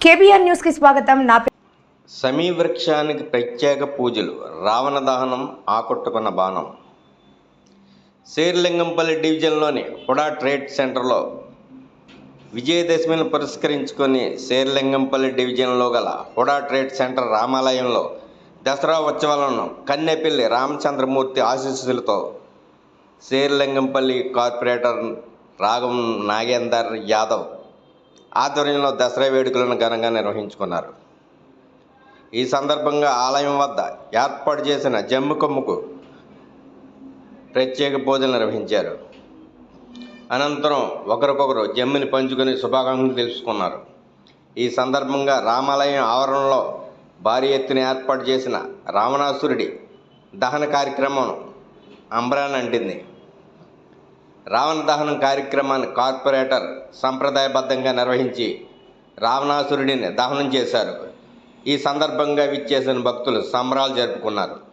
KBR న్యూస్కి స్వాగతం. నా సమీ వృక్షానికి ప్రత్యేక పూజలు రావణ దహనం ఆకట్టుకున్న బాణం. శేర్లింగంపల్లి డివిజన్లోని హుడా ట్రేడ్ సెంటర్లో విజయదశమిని పురస్కరించుకొని శేర్లింగంపల్లి డివిజన్లో గల హుడా ట్రేడ్ సెంటర్ రామాలయంలో దసరా ఉత్సవాలను కన్నెపల్లి రామచంద్రమూర్తి ఆశీస్సులతో శేర్లింగంపల్లి కార్పొరేటర్ రాగం నాగేందర్ యాదవ్ ఆధ్వర్యంలో దసరా వేడుకలను ఘనంగా నిర్వహించుకున్నారు. ఈ సందర్భంగా ఆలయం వద్ద ఏర్పాటు చేసిన జమ్ము కొమ్ముకు ప్రత్యేక పూజలు నిర్వహించారు. అనంతరం ఒకరికొకరు జమ్మిని పంచుకొని శుభాకాంక్షలు తెలుసుకున్నారు. ఈ సందర్భంగా రామాలయం ఆవరణలో భారీ ఎత్తున ఏర్పాటు చేసిన రావణాసురుడి దహన కార్యక్రమం అంబరానంటింది రావణ దహనం కార్యక్రమాన్ని కార్పొరేటర్ సంప్రదాయబద్ధంగా నిర్వహించి రావణాసురుడిని దహనం చేశారు. ఈ సందర్భంగా విచ్చేసిన భక్తులు సంబరాలు జరుపుకున్నారు.